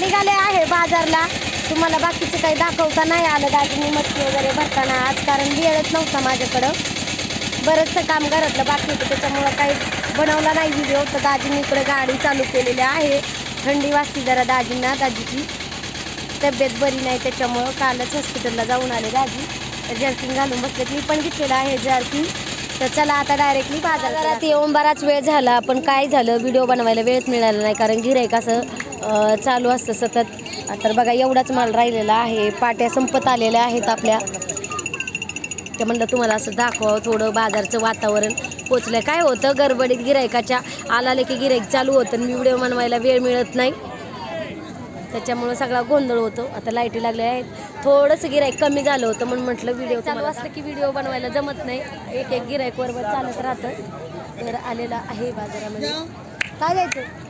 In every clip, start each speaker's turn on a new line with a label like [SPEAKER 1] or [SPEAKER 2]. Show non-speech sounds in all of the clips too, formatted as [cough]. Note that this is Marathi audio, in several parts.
[SPEAKER 1] निघाले आहे बाजारला. तुम्हाला बाकीचं काही दाखवता नाही आलं. दाजींनी मच्छी वगैरे भरताना. आज कारण वेळच नव्हता माझ्याकडं. बरंचसं काम घरातलं बाकी होतं. त्याच्यामुळं काही बनवला नाही व्हिडिओ तर दाजींनी इकडे गाडी चालू केलेली आहे. थंडी वाजती जरा दाजींना दाजीची. तब्येत बरी नाही त्याच्यामुळं कालच हॉस्पिटलला जाऊन आले दाजी. तर जर्किंग घालून बसलेत. मी पण घेतलेलं आहे जर्किंग तर चला आता डायरेक्टली बाजारात येऊन बराच वेळ झाला. पण काय झालं? व्हिडिओ बनवायला वेळच मिळाला नाही. कारण गिराईक असं चालू असतं सतत. तर बघा एवढाच माल राहिलेला आहे. पाट्या संपत आलेल्या आहेत आपल्या. ते म्हणलं तुम्हाला असं दाखवावं थोडं बाजारचं वातावरण पोचलं काय होतं गडबडीत गिरायकाच्या आलाले की गिराईक चालू होतं. आणि व्हिडिओ बनवायला वेळ मिळत नाही. त्याच्यामुळं सगळा गोंधळ होतो. आता लाईटी लागल्या आहेत. थोडंसं गिराईक कमी झालं होतं म्हणून म्हटलं व्हिडिओ चालू असलं की व्हिडिओ बनवायला जमत नाही. एक एक गिराईक बरोबर चालत राहतं. तर आलेला आहे बाजारामध्ये. काय जायचं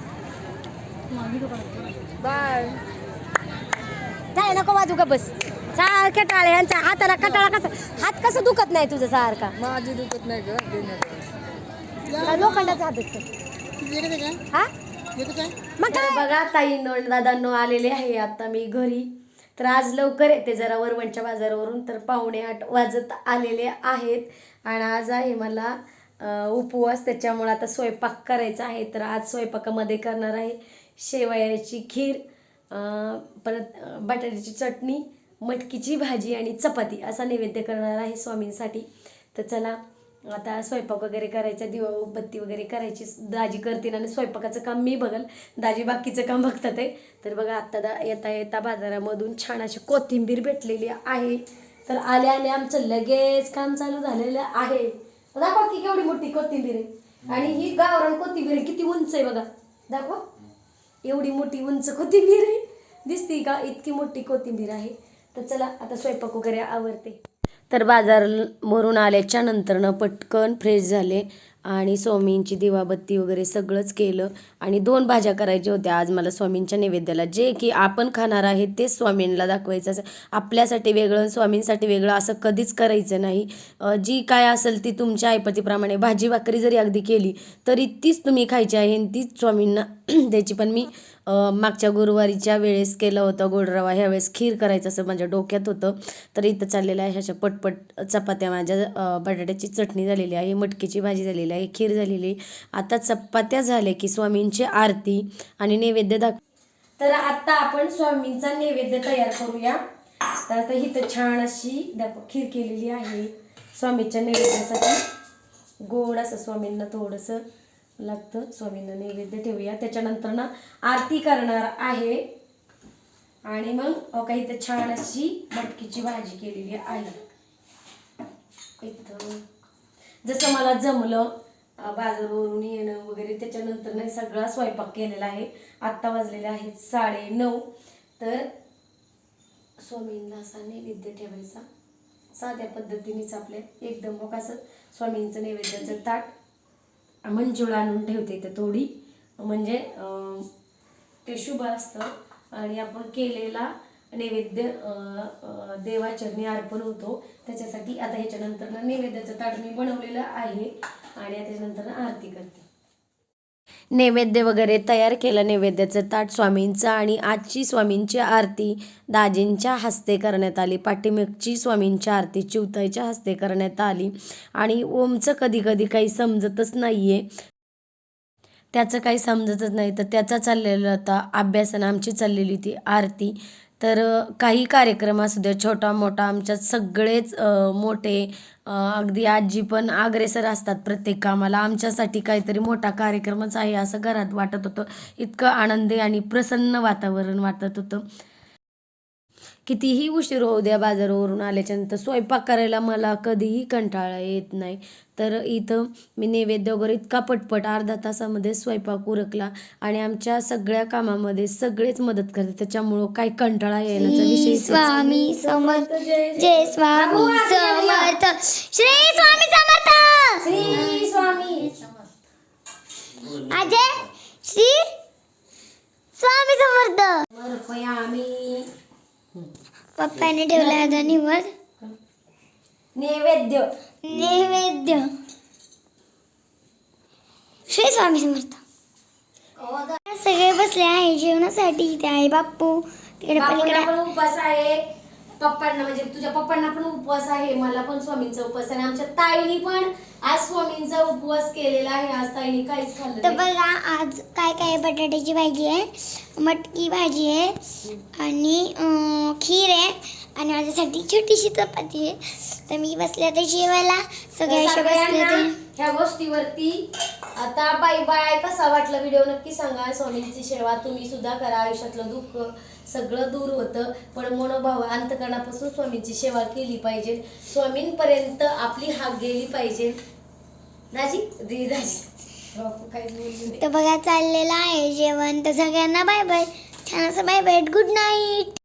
[SPEAKER 1] बाळ काय नको वाजू का बस? सारख्या टाळे यांच्या हाताला कटाळा कसा हात कसं दुखत नाही तुझं सारखा?
[SPEAKER 2] माझी दुखत नाही ग
[SPEAKER 1] लोखंडाचा हात दुखतो. हा? मग काय? बघा ताई दादांनो आलेले आहे आता मी घरी. तर आज लवकर येते जरा वरवणच्या बाजारावरून तर पावणे आठ वाजत आलेले आहेत. आणि आज आहे मला उपवास त्याच्यामुळे आता स्वयंपाक करायचा आहे तर आज स्वयंपाकामध्ये करणार आहे शेवयाची खीर परत बटाट्याची चटणी मटकीची भाजी आणि चपाती असा नैवेद्य करणार आहे स्वामींसाठी. तर चला आता स्वयंपाक वगैरे करायचा दिवा बत्ती वगैरे करायची दाजी करतील आणि स्वयंपाकाचं काम मी बघल. दाजी बाकीचं काम बघतात आहे. तर बघा आत्ता दा येता येता बाजारामधून छान अशी कोथिंबीर भेटलेली आहे. तर आल्या आले आमचं लगेच काम चालू झालेलं आहे. दाखवा की केवढी मोठी कोथिंबीर आहे. आणि ही गावरान कोथिंबीर किती उंच आहे बघा. दाखवा. एवढी मोठी उंच कोथिंबीर आहे. दिसती का? इतकी मोठी कोथिंबीर आहे. तर चला आता स्वयंपाक वगैरे आवडते तर बाजारवरून आल्याच्या नंतरनं पटकन फ्रेश झाले आणि स्वामींची दिवाबत्ती वगैरे सगळंच केलं. आणि दोन भाज्या करायच्या होत्या. आज मला स्वामींच्या नैवेद्याला जे की आपण खाणार आहे तेच स्वामींना दाखवायचं असं. आपल्यासाठी वेगळं स्वामींसाठी वेगळं असं कधीच करायचं नाही. जी काय असेल ती तुमच्या ऐपतीप्रमाणे भाजी भाकरी जरी अगदी केली तरी तीच तुम्ही खायची आहे आणि तीच स्वामींना [clears throat] द्यायची. पण मी मागच्या गुरुवारीच्या वेळेस केलं होतं गोडरवा. ह्यावेळेस खीर करायचं असं माझ्या डोक्यात होतं. तर इथं चाललेलं आहे ह्याच्या पटपट चपात्या. माझ्या बटाट्याची चटणी झालेली आहे मटकीची भाजी झालेली आहे खीर झालेली आहे. आता चपात्या झाल्या की स्वामींची आरती आणि नैवेद्य दाख तर आता आपण स्वामींचा नैवेद्य तयार करूया. तर आता इथं छान अशी खीर केलेली आहे स्वामीच्या नैवेद्यासाठी. गोड असं स्वामींना थोडंसं लागतं. स्वामींना नैवेद्य ठेवूया. त्याच्यानंतर ना आरती करणार आहे. आणि मग अहो काही तर छान अशी मटकीची भाजी केलेली आहे. इथं. जसं मला जमलं बाजारवरून येणं वगैरे त्याच्यानंतर नाही सगळा स्वयंपाक केलेला आहे. आत्ता वाजलेले आहेत साडे नऊ. तर स्वामींना असा नैवेद्य ठेवायचा. साध्या पद्धतीनेच आपल्या एकदम मग असं स्वामींचं नैवेद्याचं ताट मंजूळ आणून ठेवते इथे थोडी. म्हणजे ते शुभ असतं. आणि आपण केलेला नैवेद्य देवाचरणी अर्पण होतो. त्याच्यासाठी आता ह्याच्यानंतर नैवेद्याचं ताट मी बनवलेलं आहे. आणि त्याच्यानंतर आरती करते. नैवेद्य वगैरे तयार केलं. नैवेद्याचं ताट स्वामींचं आणि आजची स्वामींची आरती दाजींच्या हस्ते करण्यात आली. पाठीमागची स्वामींची आरती चिवताईच्या हस्ते करण्यात आली. आणि ओमचं कधी कधी काही समजतच नाही आहे त्याचं काही समजतच नाही. तर त्याचा चाललेला होता अभ्यासानं आमची चाललेली ती आरती. तर काही कार्यक्रम असू द्या छोटा मोठा आमच्यात सगळेच मोठे अगदी आजी पण अग्रेसर असतात प्रत्येक कामाला. आमच्यासाठी काहीतरी मोठा कार्यक्रमच आहे असं घरात वाटत होतं. इतकं आनंदी आणि प्रसन्न वातावरण वाटत होतं. कितीही उशीर होऊ द्या बाजारावरून आल्याच्यानंतर स्वयंपाक करायला मला कधीही कंटाळा येत नाही. तर इथं मी नैवेद्य वगैरे इतका पटपट अर्धा तासामध्ये स्वयंपाक उरकला आणि आमच्या सगळ्या कामामध्ये सगळेच मदत करते त्याच्यामुळं काही कंटाळा येण्याचा विषय
[SPEAKER 3] स्वामी समर्थ जय स्वामी समर्थ श्री स्वामी समर्थ!
[SPEAKER 1] श्री स्वामी
[SPEAKER 3] अजय श्री स्वामी समर्थ
[SPEAKER 1] समर्पयामी
[SPEAKER 3] पप्पाने ठेवला आता निवड.
[SPEAKER 1] नैवेद्य.
[SPEAKER 3] नैवेद्य. श्री स्वामी समर्थ. सगळे बसले आहे जेवणासाठी. इथे आहे बाप्पू तिकडे पलीकडे
[SPEAKER 1] पण उपवास आहे. पप्पांना म्हणजे तुझ्या पप्पांना पण उपवास आहे मला पण स्वामींचा उपवास आहे आणि आमच्या ताईनी पण आज स्वामींचा उपवास केलेला आहे आज ताईनी काहीच खाल्लं
[SPEAKER 3] तर
[SPEAKER 1] नाही.
[SPEAKER 3] बघा आज काय काय आहे? बटाट्याची भाजी आहे मटकी भाजी आहे आणि अं, खीर आहे आणि माझ्यासाठी छोटीशी चपाती आहे तर मी बसले आता जेवायला सगळे
[SPEAKER 1] तर
[SPEAKER 3] असे बसले
[SPEAKER 1] सगळ्यांना ह्या गोष्टीवरती आता बाई बाय कसा वाटला व्हिडिओ नक्की सांगा. स्वामींची सेवा तुम्ही सुद्धा करा. आयुष्यातलं दुःख सगळं दूर होतं. पण मनोभाव अंतकरणापासून स्वामींची सेवा केली पाहिजे. स्वामींपर्यंत आपली हाक गेली पाहिजे. दाजी दी दाजी बोलली
[SPEAKER 3] तर बघा चाललेलं आहे जेवण. तर सगळ्यांना बाय बाय छान असं बाय बाय गुड नाईट